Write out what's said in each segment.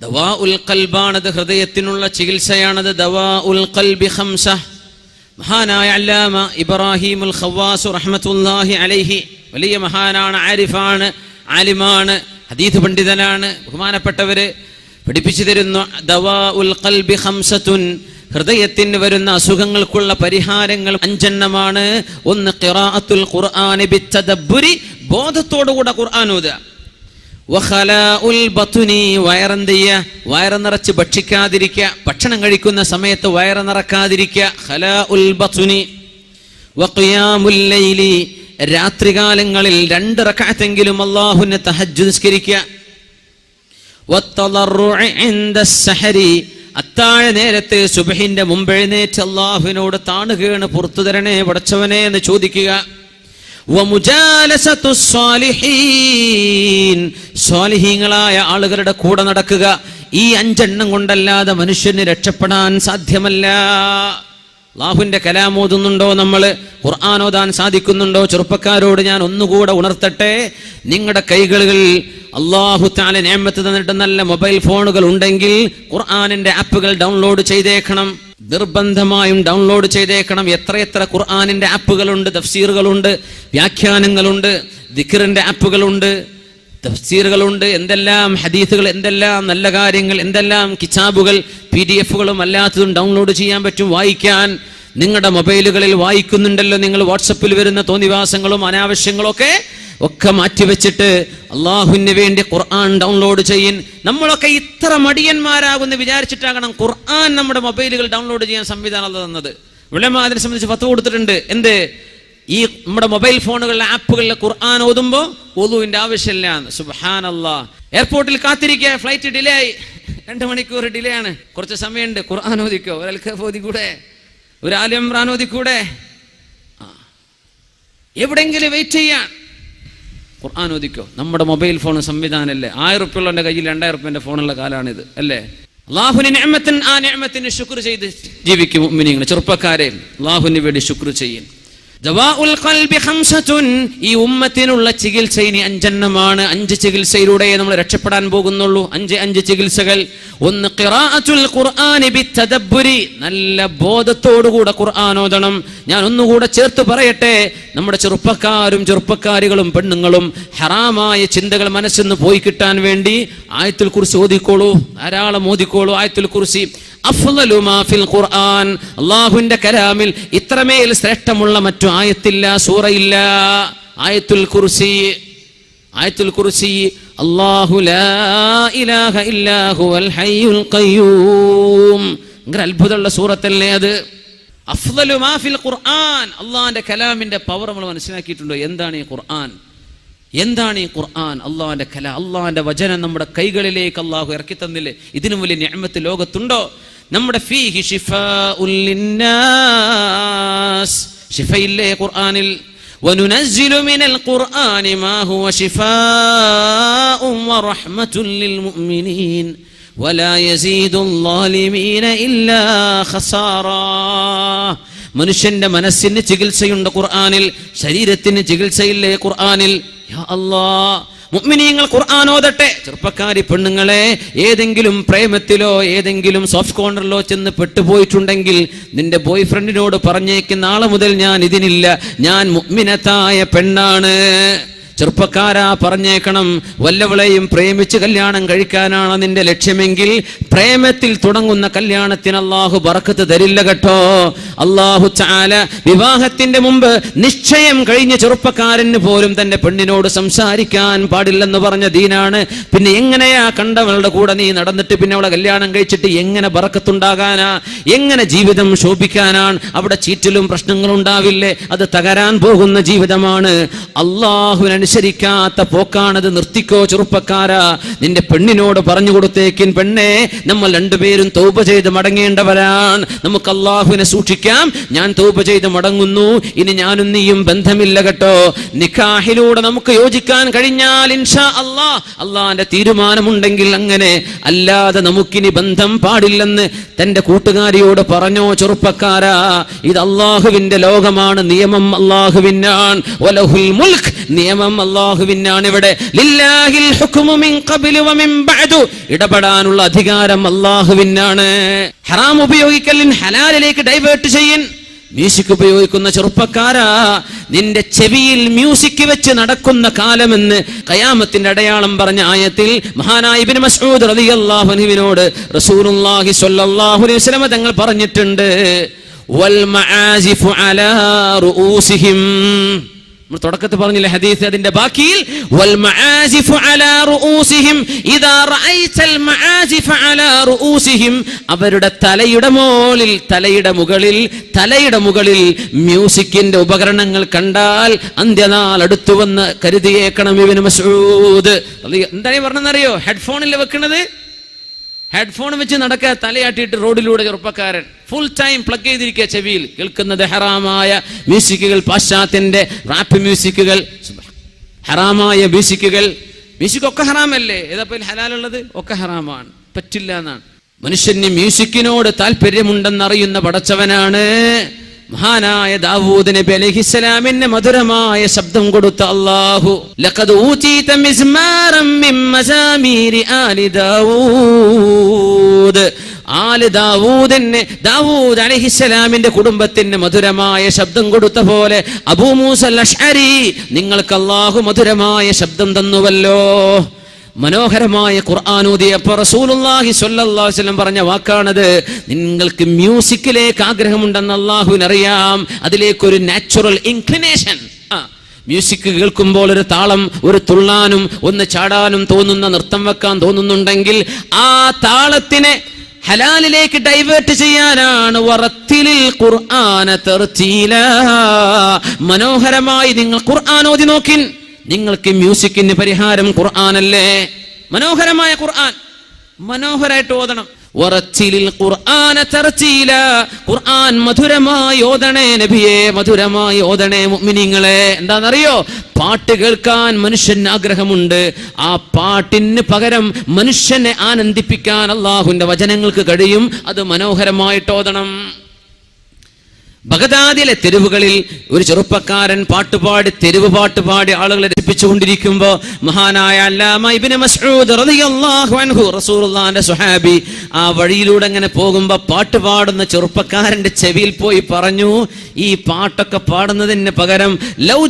ദവാ ഉൽ കൽബാണത് ഹൃദയത്തിനുള്ള ചികിത്സയാണത് ദവാ ഉൽ കൽബി ഹംസ മഹാനായ അല്ലാമ ഇബ്രാഹിമുൽ ഖവാസു റഹ്മത്തുല്ലാഹി അലൈഹി വലിയ മഹാനാണ് ആരിഫാണ് ആലിമാണ് ഹദീദ് പണ്ഡിതനാണ് ബഹുമാനപ്പെട്ടവര് പഠിപ്പിച്ചു തരുന്നു ദവാ ഉൽ കൽബി ഹംസത്തുൻ ഹൃദയത്തിന് വരുന്ന അസുഖങ്ങൾക്കുള്ള പരിഹാരങ്ങൾ അഞ്ചെണ്ണമാണ്. ഒന്ന് ഖിറാഅത്തുൽ ഖുർആനി ബിത്തദബ്ബുരി ബോധത്തോടുകൂടെ ഖുർആൻ ഓതുക. വഖലാഉൽ ബത്നി വയറെന്ത് ചെയ്യുക വയറ് നിറച്ച് ഭക്ഷിക്കാതിരിക്കുക ഭക്ഷണം കഴിക്കുന്ന സമയത്ത് വയറ് നിറക്കാതിരിക്കുക ഖലാഉൽ ബത്നി വഖിയാമുൽ ലൈലി രാത്രികാലങ്ങളിൽ രണ്ട് റക്കാത്തെങ്കിലും അല്ലാഹുവിനെ തഹജ്ജുദ് നിസ്കരിക്കുക അത്താഴ നേരത്ത് സുബഹിന്റെ മുമ്പ് എഴുന്നേറ്റ് അള്ളാഹുവിനോട് താണുകയാണ് പുറത്തു തരണേ പടച്ചവനെ എന്ന് ചോദിക്കുക. സ്വാലിഹീങ്ങളായ ആളുകളുടെ കൂടെ നടക്കുക. ഈ അഞ്ചെണ്ണം കൊണ്ടല്ലാതെ മനുഷ്യന് രക്ഷപ്പെടാൻ സാധ്യമല്ല. അള്ളാഹുവിന്റെ കലാമോതുന്നുണ്ടോ നമ്മൾ ഖുർആാനോദാൻ സാധിക്കുന്നുണ്ടോ? ചെറുപ്പക്കാരോട് ഞാൻ ഒന്നുകൂടെ ഉണർത്തട്ടെ. നിങ്ങളുടെ കൈകളിൽ അള്ളാഹു താല നേമത്ത് തന്നിട്ട് നല്ല മൊബൈൽ ഫോണുകൾ ഉണ്ടെങ്കിൽ ഖുർആനിന്റെ ആപ്പുകൾ ഡൗൺലോഡ് ചെയ്തേക്കണം. നിർബന്ധമായും ഡൗൺലോഡ് ചെയ്തേക്കണം. എത്രയെത്ര ഖുർആാനിന്റെ ആപ്പുകളുണ്ട് തഫ്സീറുകളുണ്ട് വ്യാഖ്യാനങ്ങളുണ്ട് ദിഖിറിന്റെ ആപ്പുകളുണ്ട് തഫ്സീറുകളുണ്ട് എന്തെല്ലാം ഹദീസുകൾ എന്തെല്ലാം നല്ല കാര്യങ്ങൾ എന്തെല്ലാം കിതാബുകൾ പി ഡി എഫുകളും അല്ലാത്തതും ഡൗൺലോഡ് ചെയ്യാൻ പറ്റും വായിക്കാൻ. നിങ്ങളുടെ മൊബൈലുകളിൽ വായിക്കുന്നുണ്ടല്ലോ നിങ്ങൾ വാട്സപ്പിൽ വരുന്ന തോന്നിവാസങ്ങളും അനാവശ്യങ്ങളും ഒക്കെ മാറ്റിവെച്ചിട്ട് അള്ളാഹുവിന് വേണ്ടി ഖുർആൻ ഡൗൺലോഡ് ചെയ്യൻ. നമ്മളൊക്കെ ഇത്ര മടിയന്മാരാകുമെന്ന് വിചാരിച്ചിട്ടാകണം ഖുർആൻ നമ്മുടെ മൊബൈലുകൾ ഡൗൺലോഡ് ചെയ്യാൻ സംവിധാനം അല്ല തന്നത് വിളമ അതിനെ സംബന്ധിച്ച് പത്ത് കൊടുത്തിട്ടുണ്ട്. എന്ത്? ഈ നമ്മുടെ മൊബൈൽ ഫോണുകളിലെ ആപ്പുകളിലെ ഖുർആൻ ഓതുമ്പോൾ ഒതുവിന്റെ ആവശ്യമില്ല സുബാനല്ലാ എയർപോർട്ടിൽ കാത്തിരിക്കുക. ഫ്ലൈറ്റ് ഡിലേ ആയി രണ്ട് മണിക്കൂർ ഡിലേ ആണ് കുറച്ച് സമയമുണ്ട്. ഖുർആൻ ഓദിക്കോ ഒരു അൽഖഫ് ഓതിക്കൂടെ. ഒരു ആലി ഇമ്രാൻ ഓതിക്കൂടെ. എവിടെങ്കിലും വെയിറ്റ് ചെയ്യാൻ. ഖുർആൻ ഓദിക്കോ നമ്മുടെ മൊബൈൽ ഫോൺ സംവിധാനമല്ലേ ആയിരം റുപ്യുള്ള കയ്യിൽ രണ്ടായിരം റുപ്യന്റെ ഫോണുള്ള കാലാണിത് അല്ലേ? അള്ളാഹുവിന് ആ നിയമത്തിന് ശുക്ർ ചെയ്ത് ജീവിക്കും ചെറുപ്പക്കാരെ അള്ളാഹുവിന് വേണ്ടി ശുക്ർ ചെയ്യും. ഈ ഉമ്മത്തിനുള്ള ചികിത്സ ഇനി അഞ്ചെണ്ണമാണ്. അഞ്ച് ചികിത്സയിലൂടെ നമ്മൾ രക്ഷപ്പെടാൻ പോകുന്നുള്ളൂ. അഞ്ച് അഞ്ച് ചികിത്സകൾ. ഒന്ന് നല്ല ബോധത്തോടുകൂടെ ഖുർആൻ ഓതണം. ഞാൻ ഒന്നുകൂടെ ചേർത്ത് പറയട്ടെ. നമ്മുടെ ചെറുപ്പക്കാരും ചെറുപ്പക്കാരികളും പെണ്ണുങ്ങളും ഹറാമായ ചിന്തകൾ മനസ്സിൽ നിന്ന് പോയി കിട്ടാൻ വേണ്ടി ആയത്തിൽ കുറിച്ച് ഓതിക്കോളൂ. ധാരാളം ഓതിക്കോളൂ ആയത്തിൽ കുറിച്ച് ഖുർആൻ. അല്ലാഹുവിന്റെ കലാമിൽ ഇത്രമേൽ ശ്രേഷ്ഠമുള്ള മറ്റു ആയത്തില്ല സൂറയില്ല. ആയത്തുൽ കുർസി. ആയത്തുൽ കുർസി അള്ളാഹു ഇലാഹ ഇല്ലാഹു ഹയ്യുൽ ഭയങ്കര അത്ഭുതമുള്ള സൂറത്തല്ലേ അത്? അഫ്ദലു മാഫിൽ ഖുർആൻ. അള്ളാഹിന്റെ കലാമിന്റെ പവർ നമ്മൾ മനസ്സിലാക്കിയിട്ടുണ്ടോ? എന്താണ് ഈ ഖുർആൻ? എന്താണ് ഈ ഖുർആൻ? അള്ളാഹിന്റെ കല അള്ളാഹിന്റെ വചനം നമ്മുടെ കൈകളിലേക്ക് അള്ളാഹു ഇറക്കി തന്നില്ലേ ഇതിനും വലിയ ഞാമത്ത് ലോകത്തുണ്ടോ? നമ്മുടെ ഫീഹി ശിഫാഉൽ ലിന്നാസ് ശിഫയില്ലേ ഖുർആനിൽ وننزل من القرآن ما هو شفاء ورحمة للمؤمنين ولا يزيد الظالمين إلا خسارا മനുഷ്യന്റെ മനസ്സിന് ചികിത്സയുണ്ട് ഖുർആനിൽ ശരീരത്തിന് ചികിത്സയില്ലേ ഖുർആനിൽ യാ അല്ലാ മുഅ്മിനീങ്ങൾ ഖുർആൻ ഓതട്ടെ. ചെറുപ്പക്കാരി പെണ്ണുങ്ങളെ ഏതെങ്കിലും പ്രേമത്തിലോ ഏതെങ്കിലും സോഫ്റ്റ് കോർണറിലോ ചെന്ന് പെട്ടുപോയിട്ടുണ്ടെങ്കിൽ നിന്റെ ബോയ് ഫ്രണ്ടിനോട് പറഞ്ഞേക്ക് നാളെ മുതൽ ഞാൻ ഇതിനില്ല. ഞാൻ മുഗ്മിനത്തായ പെണ്ണാണ്. ചെറുപ്പക്കാരാ പറഞ്ഞേക്കണം വല്ലവളെയും പ്രേമിച്ച് കല്യാണം കഴിക്കാനാണ് നിന്റെ ലക്ഷ്യമെങ്കിൽ പ്രേമത്തിൽ തുടങ്ങുന്ന കല്യാണത്തിന് അള്ളാഹു ബറക്കത്ത് തരില്ല കേട്ടോ. അള്ളാഹു ചാല വിവാഹത്തിന്റെ മുമ്പ് നിശ്ചയം കഴിഞ്ഞ ചെറുപ്പക്കാരന് പോലും തന്റെ പെണ്ണിനോട് സംസാരിക്കാൻ പാടില്ലെന്ന് പറഞ്ഞ ദീനാണ്. പിന്നെ എങ്ങനെയാ കണ്ടവളുടെ കൂടെ നീ നടന്നിട്ട് പിന്നെ അവളെ കല്യാണം കഴിച്ചിട്ട് എങ്ങനെ ബറക്കത്തുണ്ടാകാനാ? എങ്ങനെ ജീവിതം ശോഭിക്കാനാണ്? അവിടെ ചീറ്റലും പ്രശ്നങ്ങളും ഉണ്ടാവില്ലേ അത് തകരാൻ പോകുന്ന ജീവിതമാണ്. അള്ളാഹുവിനനുസരിക്കാത്ത പോക്കാണത് നിർത്തിക്കോ ചെറുപ്പക്കാരാ. നിന്റെ പെണ്ണിനോട് പറഞ്ഞു കൊടുത്തേക്കിൻ പെണ്ണെ നമ്മൾ രണ്ടുപേരും തൗപ ചെയ്ത് മടങ്ങേണ്ടവരാണ്. നമുക്ക് അള്ളാഹുവിനെ സൂക്ഷിക്കാം. ഞാൻ തൗപ ചെയ്ത് മടങ്ങുന്നു. ഇനി ഞാനും നീയും ബന്ധമില്ല കേട്ടോ. നിഖാഹിലൂടെ നമുക്ക് യോജിക്കാൻ കഴിഞ്ഞാൽ ഇൻഷാ അള്ളാ അള്ളാന്റെ തീരുമാനമുണ്ടെങ്കിൽ അങ്ങനെ അല്ലാതെ നമുക്കിനി ബന്ധം പാടില്ലെന്ന് തന്റെ കൂട്ടുകാരിയോട് പറഞ്ഞോ ചെറുപ്പക്കാരാ. ഇത് അള്ളാഹുവിന്റെ ലോകമാണ്. നിയമം അള്ളാഹുവിനാണ് മുൽക്ക്. നിയമം അള്ളാഹുവിനാണ് ഇവിടെ. ഇടപെടാനുള്ള അധികാരം അള്ളാഹുവിനാണ് ഹറാം ഉപയോഗിക്കലിൻ ഹലാലിലേക്ക് ഡൈവേർട്ട് ചെയ്യൻ. മ്യൂസിക് ഉപയോഗിക്കുന്ന ചെറുപ്പക്കാരാ. നിന്റെ ചെവിയിൽ മ്യൂസിക് വെച്ച് നടക്കുന്ന കാലമെന്ന് കയാമത്തിന്റെ അടയാളം പറഞ്ഞ ആയത്തിൽ മഹാനായ ഇബ്നു മസ്ഊദ് റളിയല്ലാഹു അൻഹുവിനോട് റസൂലുള്ളാഹി സ്വല്ലല്ലാഹു അലൈഹി വസല്ലം തങ്ങൾ പറഞ്ഞിട്ടുണ്ട്. വൽ മആസിഫു അലാ റൂസിഹിം തുടക്കത്തിൽ പറഞ്ഞില്ലേ ഹദീസ് അതിന്റെ ബാക്കിയിൽ വൽ മആസിഫു അലാ റുഊസിഹിം ഇദാ മആസിഫ അലാ അവരുടെ തലയുടെ മുകളിൽ തലയുടെ മുകളിൽ തലയുടെ മുകളിൽ മ്യൂസിക്കിന്റെ ഉപകരണങ്ങൾ കണ്ടാൽ അന്ത്യനാൾ അടുത്തു വന്ന് കരുതിയേക്കണം ഇവന് മസൂദ് എന്താണ് പറഞ്ഞെന്നറിയോ? ഹെഡ്ഫോണിൽ വെക്കണത്? ഹെഡ്ഫോൺ വെച്ച് നടക്കുക തലയാട്ടിയിട്ട് റോഡിലൂടെ ചെറുപ്പക്കാരൻ ഫുൾ ടൈം പ്ലഗ് ചെയ്തിരിക്കുക ചെവിയിൽ. കേൾക്കുന്നത് ഹറാമായ മ്യൂസിക്കുകൾ പാശ്ചാത്യന്റെ റാപ്പ് മ്യൂസിക്കുകൾ. ഹെറാമായ മ്യൂസിക്കുകൾ. മ്യൂസിക് ഒക്കെ ഹറാമല്ലേ? ഏതാ ഹലാലുള്ളത്? ഒക്കെ ഹറാമാണ്. പറ്റില്ല എന്നാണ്. മനുഷ്യന് മ്യൂസിക്കിനോട് താല്പര്യമുണ്ടെന്നറിയുന്ന പടച്ചവനാണ്. മഹാനായ ദാവൂദ് നബി അലൈഹിസ്സലാമിന് മധുരമായ ശബ്ദം കൊടുത്ത അള്ളാഹു ലഖദ് മസാമീരി ആലി ദാവൂദ്. ദാവൂദ് അലഹിസ്സലാമിന്റെ കുടുംബത്തിന് മധുരമായ ശബ്ദം കൊടുത്ത പോലെ അബൂ മൂസൽ അഷ്അരി നിങ്ങൾക്ക് അള്ളാഹു മധുരമായ ശബ്ദം തന്നുവല്ലോ. മനോഹരമായ സ്വല്ലല്ലാഹു അലൈഹി വസല്ലം പറഞ്ഞ വാക്കാണത്. നിങ്ങൾക്ക് മ്യൂസിക്കിലേക്ക് ആഗ്രഹമുണ്ടെന്ന് അള്ളാഹുവിനറിയാം. അതിലേക്കൊരു നാച്ചുറൽ ഇൻക്ലിനേഷൻ. മ്യൂസിക് കേൾക്കുമ്പോൾ ഒരു താളം ഒരു തുള്ളാനും ഒന്ന് ചാടാനും തോന്നുന്ന നൃത്തം വെക്കാൻ തോന്നുന്നുണ്ടെങ്കിൽ ആ താളത്തിനെ ഹലാലിലേക്ക് ഡൈവേർട്ട് ചെയ്യാനാണ് ഖുർആന മനോഹരമായി നിങ്ങൾ ഖുർആൻ ഓതി നോക്കിൻ. നിങ്ങൾക്ക് മ്യൂസിക്കിന് പരിഹാരം ഖുർആാനല്ലേ? മനോഹരമായ ഖുർആൻ. മനോഹരായിട്ട് ഓതണം. ഉറച്ചിലിൽ ഖുർആന ചർച്ചയില. ഖുർആൻ മധുരമായി ഓതണേ നബിയെ മധുരമായി ഓതണേ മുഅ്മിനീങ്ങളെ. എന്താണെന്നറിയോ? പാട്ട് കേൾക്കാൻ മനുഷ്യന് ആഗ്രഹമുണ്ട്. ആ പാട്ടിന് പകരം മനുഷ്യനെ ആനന്ദിപ്പിക്കാൻ അള്ളാഹുവിന്റെ വചനങ്ങൾക്ക് കഴിയും. അത് മനോഹരമായിട്ട് ഓതണം. ബഗദാദിലെ തെരുവുകളിൽ ഒരു ചെറുപ്പക്കാരൻ പാട്ടുപാടി തെരുവ് പാട്ടുപാടി ആളുകളെ രസിപ്പിച്ചുകൊണ്ടിരിക്കുമ്പോൾ മഹാനായ മസ്ഊദ് റളിയല്ലാഹു അൻഹു സ്വഹാബി ആ വഴിയിലൂടെ അങ്ങനെ പോകുമ്പോ പാട്ട് പാടുന്ന ചെറുപ്പക്കാരന്റെ ചെവിയിൽ പോയി പറഞ്ഞു ഈ പാട്ടൊക്കെ പാടുന്നതിന് പകരം ലൗ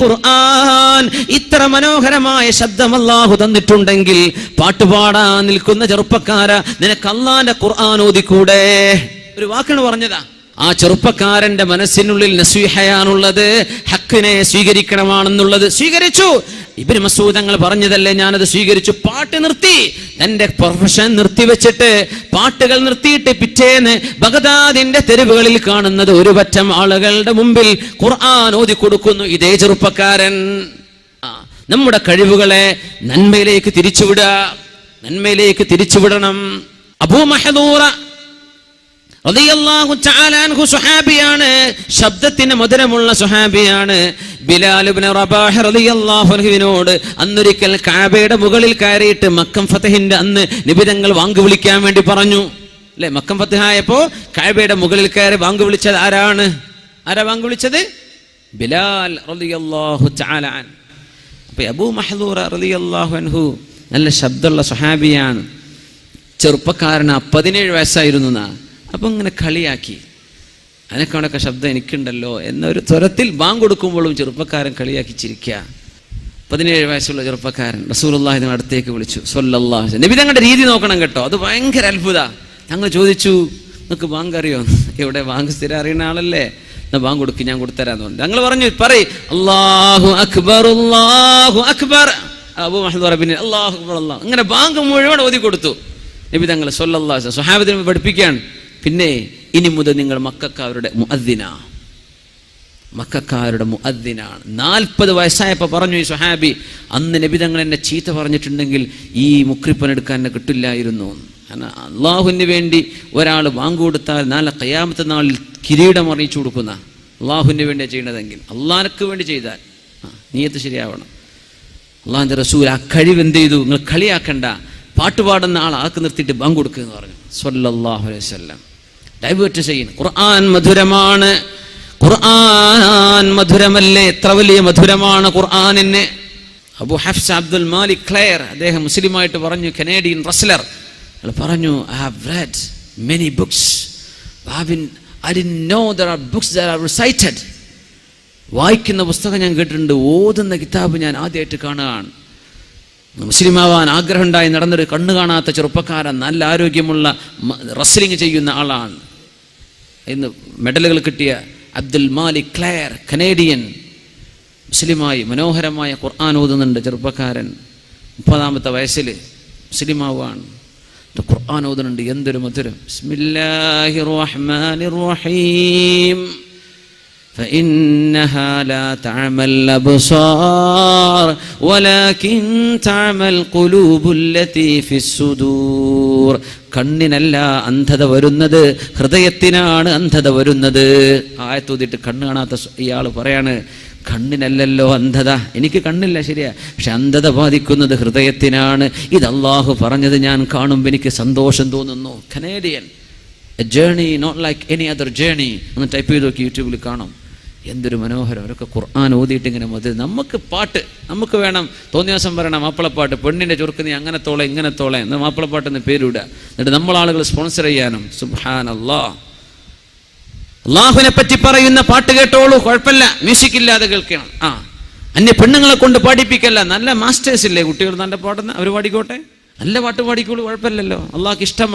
ഖുർആൻ. ഇത്ര മനോഹരമായ ശബ്ദം അല്ലാഹു തന്നിട്ടുണ്ടെങ്കിൽ പാട്ടുപാടാൻ നിൽക്കുന്ന ചെറുപ്പക്കാര നിനക്ക് അള്ളാന്റെ ഖുർആൻ ഓതിക്കൂടെ? ഒരു വാക്കാണ് പറഞ്ഞതാ. ആ ചെറുപ്പക്കാരന്റെ മനസ്സിനുള്ളിൽ നസീഹയാണുള്ളത് ഹക്കിനെ സ്വീകരിക്കണമാണെന്നുള്ളത്. സ്വീകരിച്ചു. ഇബിന് മസൂദങ്ങൾ പറഞ്ഞതല്ലേ ഞാനത് സ്വീകരിച്ചു. പാട്ട് നിർത്തി. തന്റെ പ്രൊഫഷൻ നിർത്തിവെച്ചിട്ട് പാട്ടുകൾ നിർത്തിയിട്ട് പിറ്റേന്ന് ബഗദാദിന്റെ തെരുവുകളിൽ കാണുന്നത് ഒരു പറ്റം ആളുകളുടെ മുമ്പിൽ ഖുർആൻ ഓതി കൊടുക്കുന്നു. ഇതേ ചെറുപ്പക്കാരൻ. നമ്മുടെ കഴിവുകളെ നന്മയിലേക്ക് തിരിച്ചുവിടുക. നന്മയിലേക്ക് തിരിച്ചുവിടണം. അബൂ മഹദൂറ സുഹാബിയാണ്. ശബ്ദത്തിന് മധുരമുള്ള സുഹാബിയാണ്. അൻഹുവിനോട് അന്നൊരിക്കൽ കാബയുടെ മുകളിൽ കയറിയിട്ട് മക്കം ഫതഹിന്റെ അന്ന് നിബിതങ്ങൾ വാങ്കു വിളിക്കാൻ വേണ്ടി പറഞ്ഞു. അല്ലെ? മക്കം ഫതഹായപ്പോ കാബയുടെ മുകളിൽ കയറി വാങ്കു വിളിച്ചത് ആരാണ്? ആരാ വാങ്കു വിളിച്ചത്? ബിലാൽ അപ്പൊ അബൂ റളിയല്ലാഹു അൻഹു നല്ല ശബ്ദമുള്ള സുഹാബിയാണ്. ചെറുപ്പക്കാരനാ പതിനേഴ് വയസ്സായിരുന്നു എന്നാ അപ്പൊ ഇങ്ങനെ കളിയാക്കി. അനക്കണക്ക ശബ്ദം എനിക്കുണ്ടല്ലോ എന്നൊരു സ്വരത്തിൽ ബാങ്ക് കൊടുക്കുമ്പോഴും ചെറുപ്പക്കാരൻ കളിയാക്കി ചിരിക്കുക പതിനേഴ് വയസ്സുള്ള ചെറുപ്പക്കാരൻ റസൂലുള്ളാഹി തങ്ങൾ അടുത്തേക്ക് വിളിച്ചു. സൊല്ലാഹു നബി തങ്ങളുടെ രീതി നോക്കണം കേട്ടോ. അത് ഭയങ്കര അത്ഭുത. ഞങ്ങൾ ചോദിച്ചു നിങ്ങൾക്ക് ബാങ്ക് അറിയോ? ഇവിടെ ബാങ്ക് സ്ഥിരം അറിയുന്ന ആളല്ലേ. എന്നാൽ ബാങ്ക് കൊടുക്കും ഞാൻ കൊടുത്തരാന്ന് പറഞ്ഞു. ഞങ്ങൾ പറഞ്ഞു പറയും. അള്ളാഹു അക്ബർ അള്ളാഹു അക്ബർ. അബു മഹദ് പിന്നെ അള്ളാഹു അക്ബർ അള്ളാഹു അങ്ങനെ ബാങ്ക് മുഴുവൻ ഓതി കൊടുത്തു നബി തങ്ങൾ സൊല്ലാ സുഹാബിദിനെ പഠിപ്പിക്കുകയാണ്. പിന്നെ ഇനി മുതൽ നിങ്ങൾ മക്കാരുടെ മുഅദ്ദിന. മക്കാരുടെ മുഅദ്ദിനാണ് നാൽപ്പത് വയസ്സായപ്പോൾ പറഞ്ഞു ഈ സുഹാബി അന്ന് നബി തങ്ങൾ എന്നെ ചീത്ത പറഞ്ഞിട്ടുണ്ടെങ്കിൽ ഈ മുക്രിപ്പൻ എടുക്കാൻ എന്നെ കിട്ടില്ലായിരുന്നു. കാരണം അള്ളാഹുവിന് വേണ്ടി ഒരാൾ വാങ്ങുകൊടുത്താൽ നല്ല കയ്യാമത്തെ നാളിൽ കിരീടം അറിയിച്ചു കൊടുക്കുന്ന അള്ളാഹുവിന് വേണ്ടിയാണ് ചെയ്യണതെങ്കിൽ അള്ളാഹ്ക്ക് വേണ്ടി ചെയ്താൽ. നീയത്ത് ശരിയാവണം. അള്ളാഹിന്റെ റസൂൽ ആ കഴിവ് എന്ത് ചെയ്തു? നിങ്ങൾ കളിയാക്കണ്ട. പാട്ടുപാടുന്ന ആൾ ആക്ക് നിർത്തിയിട്ട് ബാങ്ക് കൊടുക്കുക എന്ന് പറഞ്ഞു. സൊല്ലാഹു അലൈഹി വസല്ലം. ഡൈവേർട്ട് ചെയ്യുന്നു ഖുർആൻ മധുരമാണ്. ഖുർആൻ മധുരമല്ലേ? എത്ര വലിയ മധുരമാണ് ഖുർആാനിന്? Abu Hafs Abdul Malik Clare അദ്ദേഹം മുസ്ലിമായിട്ട് പറഞ്ഞു കനേഡിയൻ റസ്ലർ. പറഞ്ഞു I have read many books I D know there are books there are recited വായിക്കുന്ന പുസ്തകം ഞാൻ കേട്ടിട്ടുണ്ട്. ഓതുന്ന കിതാബ് ഞാൻ ആദ്യമായിട്ട് കാണുകയാണ്. മുസ്ലിമാവാൻ ആഗ്രഹമുണ്ടായി നടന്നൊരു കണ്ണു കാണാത്ത ചെറുപ്പക്കാരൻ നല്ല ആരോഗ്യമുള്ള റസ്ലിംഗ് ചെയ്യുന്ന ആളാണ്. ഇന്ന് മെഡലുകൾ കിട്ടിയ അബ്ദുൽ മാലിക് ക്ലെയർ കനേഡിയൻ മുസ്ലിമായി മനോഹരമായ ഖുർആൻ ഓതുന്നുണ്ട് ചെറുപ്പക്കാരൻ. മുപ്പതാമത്തെ വയസ്സിൽ മുസ്ലിമാവാണ് ഖുർആൻ ഓതുന്നുണ്ട് എന്തൊരു മധുരം. ബിസ്മില്ലാഹിർ റഹ്മാനിർ റഹീം. فإنها لا تعمى الأبصار ولكن تعمى القلوب التي في الصدور കണ്ണിനല്ല അന്ധത വരുന്നത് ഹൃദയത്തിനാണ് അന്ധത വരുന്നത് ആയത്തോതിട്ട് കണ്ണ് കാണാത്ത ഇയാൾ പറയാണ് കണ്ണിനല്ലല്ലോ അന്ധത എനിക്ക് കണ്ണില്ല ശരിയാ പക്ഷെ അന്ധത ബാധിക്കുന്നത് ഹൃദയത്തിനാണ് ഇത് അള്ളാഹു പറഞ്ഞത് ഞാൻ കാണുമ്പോൾ എനിക്ക് സന്തോഷം തോന്നുന്നു Canadian a journey not like any other journey ഒന്ന് ടൈപ്പ് ചെയ്ത് നോക്കി യൂട്യൂബിൽ കാണും എന്തൊരു മനോഹരം. അവരൊക്കെ ഖുർആൻ ഓതിയിട്ട് ഇങ്ങനെ മതി നമുക്ക് പാട്ട് നമുക്ക് വേണം തോന്നിയ ദിവസം പറയണം മാപ്പിളപ്പാട്ട് പെണ്ണിന്റെ ചുരുക്ക് നീ അങ്ങനെ തോളെ ഇങ്ങനെ തോളെ എന്ന് മാപ്പിളപ്പാട്ട് എന്ന് പേരിടുക. എന്നിട്ട് നമ്മളാളുകൾ സ്പോൺസർ ചെയ്യാനും സുഹാൻ അല്ലാ അള്ളാഹുവിനെ പറ്റി പറയുന്ന പാട്ട് കേട്ടോളൂ കുഴപ്പമില്ല. മ്യൂസിക് ഇല്ലാതെ കേൾക്കണം. ആ. അന്യ പെണ്ണുങ്ങളെ കൊണ്ട് പാടിപ്പിക്കല്ല. നല്ല മാസ്റ്റേഴ്സ് ഇല്ലേ കുട്ടികൾ നല്ല പാടുന്ന? അവർ പാടിക്കോട്ടെ? നല്ല പാട്ട് പാടിക്കോളൂ കുഴപ്പമില്ലല്ലോ. അള്ളാഹ്ക്ക് ഇഷ്ടം